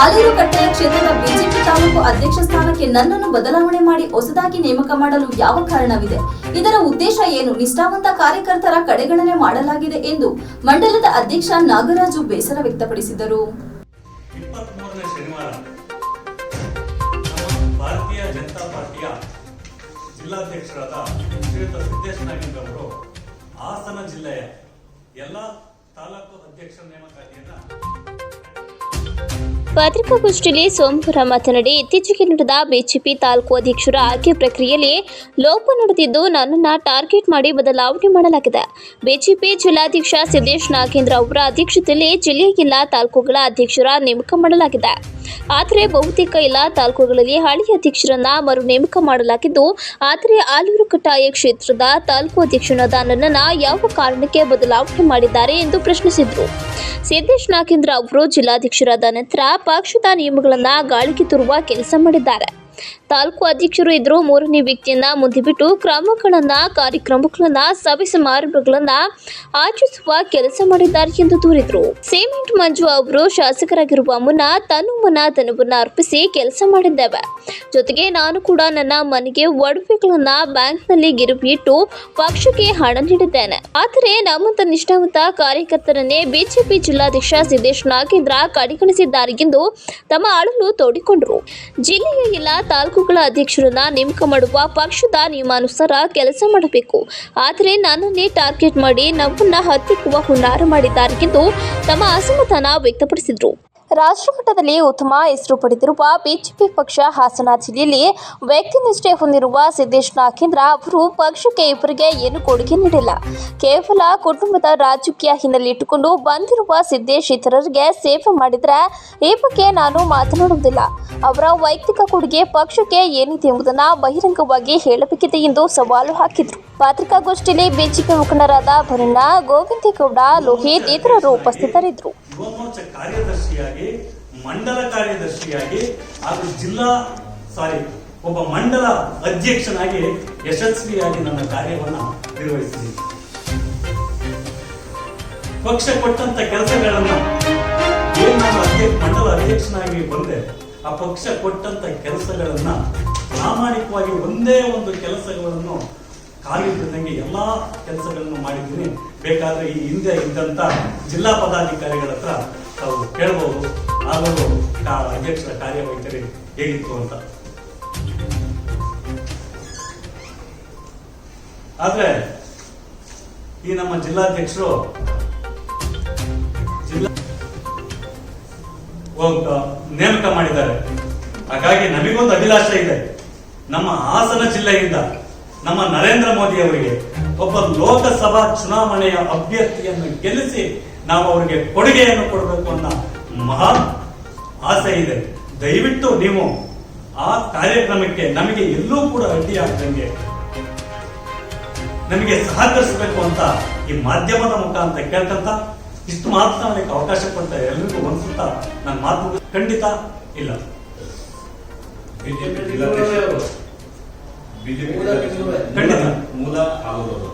ಆಲೂರು ಕಟ್ಟೆಯ ಕ್ಷೇತ್ರದ ಬಿಜೆಪಿ ತಾಲೂಕು ಅಧ್ಯಕ್ಷ ಸ್ಥಾನಕ್ಕೆ ನನ್ನನ್ನು ಬದಲಾವಣೆ ಮಾಡಿ ಹೊಸದಾಗಿ ನೇಮಕ ಮಾಡಲು ಯಾವ ಕಾರಣವಿದೆ? ಇದರ ಉದ್ದೇಶ ಏನು? ನಿಷ್ಠಾವಂತ ಕಾರ್ಯಕರ್ತರ ಕಡೆಗಣನೆ ಮಾಡಲಾಗಿದೆ ಎಂದು ಮಂಡಲದ ಅಧ್ಯಕ್ಷ ನಾಗರಾಜು ಬೇಸರ ವ್ಯಕ್ತಪಡಿಸಿದರು. ಹಾಸನ ಜಿಲ್ಲೆಯ ಎಲ್ಲ ತಾಲೂಕು ಅಧ್ಯಕ್ಷರ ನೇಮಕಾತಿಯನ್ನ ಪತ್ರಿಕಾಗೋಷ್ಠಿಯಲ್ಲಿ ಸೋಮವಾರ ಮಾತನಾಡಿ, ಇತ್ತೀಚೆಗೆ ನಡೆದ ಬಿಜೆಪಿ ತಾಲೂಕು ಅಧ್ಯಕ್ಷರ ಆಯ್ಕೆ ಪ್ರಕ್ರಿಯೆಯಲ್ಲಿ ಲೋಪ ನಡೆದಿದ್ದು ನನ್ನನ್ನು ಟಾರ್ಗೆಟ್ ಮಾಡಿ ಬದಲಾವಣೆ ಮಾಡಲಾಗಿದೆ. ಬಿಜೆಪಿ ಜಿಲ್ಲಾಧ್ಯಕ್ಷ ಸಿದ್ದೇಶ್ ನಾಗೇಂದ್ರ ಅವರ ಅಧ್ಯಕ್ಷತೆಯಲ್ಲಿ ಜಿಲ್ಲೆಯ ಎಲ್ಲಾ ತಾಲೂಕುಗಳ ಅಧ್ಯಕ್ಷರ ನೇಮಕ ಮಾಡಲಾಗಿದೆ. ಆದರೆ ಬಹುತೇಕ ಎಲ್ಲ ತಾಲೂಕುಗಳಲ್ಲಿ ಹಳೆಯ ಅಧ್ಯಕ್ಷರನ್ನ ಮರು ನೇಮಕ ಮಾಡಲಾಗಿದ್ದು, ಆದರೆ ಆಲೂರು ಕಟ್ಟಾಯ ಕ್ಷೇತ್ರದ ತಾಲೂಕು ಅಧ್ಯಕ್ಷನಾದ ನನ್ನನ್ನು ಯಾವ ಕಾರಣಕ್ಕೆ ಬದಲಾವಣೆ ಮಾಡಿದ್ದಾರೆ ಎಂದು ಪ್ರಶ್ನಿಸಿದರು. ಸಿದ್ದೇಶ್ ನಾಗೇಂದ್ರ ಅವರು ಜಿಲ್ಲಾಧ್ಯಕ್ಷರಾದ ನಂತರ ಪಕ್ಷದ ನಿಯಮಗಳನ್ನ ಗಾಳಿಗೆ ತರುವ ಕೆಲಸ ಮಾಡಿದ್ದಾರೆ. ತಾಲೂಕು ಅಧ್ಯಕ್ಷರು ಇದ್ರು ಮೂರನೇ ವ್ಯಕ್ತಿಯನ್ನ ಮುಂದೆ ಬಿಟ್ಟು ಕ್ರಮಗಳನ್ನ, ಕಾರ್ಯಕ್ರಮಗಳನ್ನ, ಸಭೆ ಸಮಾರಂಭಗಳನ್ನ ಆಚರಿಸುವ ಕೆಲಸ ಮಾಡಿದ್ದಾರೆ ಎಂದು ದೂರಿದ್ರು. ಸಿಮೆಂಟ್ ಮಂಜು ಅವರು ಶಾಸಕರಾಗಿರುವ ಮುನ್ನ ತನು ಮನ ಧನವನ್ನ ಅರ್ಪಿಸಿ ಕೆಲಸ ಮಾಡಿದ್ದೇವೆ. ಜೊತೆಗೆ ನಾನು ಕೂಡ ನನ್ನ ಮನೆಗೆ ಒಡವೆಗಳನ್ನ ಬ್ಯಾಂಕ್ನಲ್ಲಿ ನಲ್ಲಿ ಇಟ್ಟು ಪಕ್ಷಕ್ಕೆ ಹಣ ನೀಡಿದ್ದೇನೆ. ಆದರೆ ನಮ್ಮಂತ ನಿಷ್ಠಾವಂತ ಕಾರ್ಯಕರ್ತರನ್ನೇ ಬಿಜೆಪಿ ಜಿಲ್ಲಾಧ್ಯಕ್ಷ ಸಿದ್ದೇಶ್ ನಾಗೇಂದ್ರ ಕಡೆಗಣಿಸಿದ್ದಾರೆ ಎಂದು ತಮ್ಮ ಆಳಲು ತೋಡಿಕೊಂಡರು. ಜಿಲ್ಲೆಯ ಎಲ್ಲ ತಾಲೂಕುಗಳ ಅಧ್ಯಕ್ಷರನ್ನ ನೇಮಕ ಮಾಡುವ ಪಕ್ಷದ ನಿಯಮಾನುಸಾರ ಕೆಲಸ ಮಾಡಬೇಕು. ಆದರೆ ನನ್ನನ್ನೇ ಟಾರ್ಗೆಟ್ ಮಾಡಿ ನಮ್ಮನ್ನ ಹತ್ತಿಕ್ಕುವ ಹುನ್ನಾರ ಮಾಡಿದ್ದಾರೆ ಎಂದು ತಮ್ಮ ಅಸಮಾಧಾನ ವ್ಯಕ್ತಪಡಿಸಿದರು. ರಾಷ್ಟ್ರಮಟ್ಟದಲ್ಲಿ ಉತ್ತಮ ಹೆಸರು ಪಡೆದಿರುವ ಬಿಜೆಪಿ ಪಕ್ಷ ಹಾಸನ ಜಿಲ್ಲೆಯಲ್ಲಿ ವ್ಯಕ್ತಿನಿಷ್ಠೆ ಹೊಂದಿರುವ ಸಿದ್ದೇಶ್ ನಾಗೇಂದ್ರ ಅವರು ಪಕ್ಷಕ್ಕೆ ಇಬ್ಬರಿಗೆ ಏನು ಕೊಡುಗೆ ನೀಡಿಲ್ಲ. ಕೇವಲ ಕುಟುಂಬದ ರಾಜಕೀಯ ಹಿನ್ನೆಲೆ ಇಟ್ಟುಕೊಂಡು ಬಂದಿರುವ ಸಿದ್ದೇಶ್ ಇತರರಿಗೆ ಸೇವೆ ಮಾಡಿದ್ರೆ ಈ ಬಗ್ಗೆ ನಾನು ಮಾತನಾಡುವುದಿಲ್ಲ. ಅವರ ವೈಯಕ್ತಿಕ ಕೊಡುಗೆ ಪಕ್ಷಕ್ಕೆ ಏನಿದೆ ಎಂಬುದನ್ನು ಬಹಿರಂಗವಾಗಿ ಹೇಳಬೇಕಿದೆ ಎಂದು ಸವಾಲು ಹಾಕಿದರು. ಪತ್ರಿಕಾಗೋಷ್ಠಿಯಲ್ಲಿ ಬಿಜೆಪಿ ಮುಖಂಡರಾದ ಭರಣ್ಣ ಗೋವಿಂದೇಗೌಡ ಲೋಹಿತ್ ಇತರರು ಉಪಸ್ಥಿತರಿದ್ದರು. ಕಾರ್ಯದರ್ಶಿಯಾಗಿ, ಮಂಡಲ ಕಾರ್ಯದರ್ಶಿಯಾಗಿ ಹಾಗೂ ಜಿಲ್ಲಾ, ಸಾರಿ, ಒಬ್ಬ ಮಂಡಲ ಅಧ್ಯಕ್ಷನಾಗಿ ಯಶಸ್ವಿಯಾಗಿ ನನ್ನ ಕಾರ್ಯವನ್ನು ನಿರ್ವಹಿಸಿದ್ದೀನಿ. ಪಕ್ಷ ಕೊಟ್ಟಂತ ಕೆಲಸಗಳನ್ನು ಮಂಡಲ ಅಧ್ಯಕ್ಷನಾಗಿ ಬಂದೆ ಆ ಪಕ್ಷ ಕೊಟ್ಟಂತ ಕೆಲಸಗಳನ್ನ ಪ್ರಾಮಾಣಿಕವಾಗಿ ಒಂದೇ ಒಂದು ಕೆಲಸಗಳನ್ನು ಕಾಲಿಟ್ಟಿದಂಗೆ ಎಲ್ಲಾ ಕೆಲಸಗಳನ್ನು ಮಾಡಿದ್ದೀನಿ. ಬೇಕಾದ್ರೆ ಈ ಹಿಂದೆ ಇದ್ದಂತ ಜಿಲ್ಲಾ ಪದಾಧಿಕಾರಿಗಳ ಹತ್ರ ತಾವು ಕೇಳಬಹುದು ಆಗಲು ಅಧ್ಯಕ್ಷರ ಕಾರ್ಯವೈಖರಿ ಹೇಗಿತ್ತು ಅಂತ. ಆದ್ರೆ ಈ ನಮ್ಮ ಜಿಲ್ಲಾಧ್ಯಕ್ಷರು ಜಿಲ್ಲಾ ನೇಮಕ ಮಾಡಿದ್ದಾರೆ. ಹಾಗಾಗಿ ನಮಗೊಂದು ಅಭಿಲಾಷೆ ಇದೆ. ನಮ್ಮ ಹಾಸನ ಜಿಲ್ಲೆಯಿಂದ ನಮ್ಮ ನರೇಂದ್ರ ಮೋದಿ ಅವರಿಗೆ ಒಬ್ಬ ಲೋಕಸಭಾ ಚುನಾವಣೆಯ ಅಭ್ಯರ್ಥಿಯನ್ನು ಗೆಲ್ಲಿಸಿ ನಾವು ಅವರಿಗೆ ಕೊಡುಗೆಯನ್ನು ಕೊಡಬೇಕು ಅನ್ನೋ ಮಹಾ ಆಸೆ ಇದೆ. ದಯವಿಟ್ಟು ನೀವು ಆ ಕಾರ್ಯಕ್ರಮಕ್ಕೆ ನಮಗೆ ಎಲ್ಲೂ ಕೂಡ ಅಡ್ಡಿಯಾಗದಂಗೆ ನಮಗೆ ಸಹಕರಿಸಬೇಕು ಅಂತ ಈ ಮಾಧ್ಯಮದ ಮುಖಾಂತರ ಕೇಳ್ಕಂತ ಇಷ್ಟು ಮಾತನಾಡಲಿಕ್ಕೆ ಅವಕಾಶ ಕೊಡ್ತಾ ಎಲ್ಲರಿಗೂ ಒಂದ್ಸುತ್ತಾ ನನ್ನ ಮಾತು ಖಂಡಿತ ಇಲ್ಲ ಬಿಜೆಪಿ ಜಿಲ್ಲಾಧ್ಯಕ್ಷರು ಬಿಜೆಪಿ ಖಂಡಿತ. ಮೂಲ ಆಲೂರು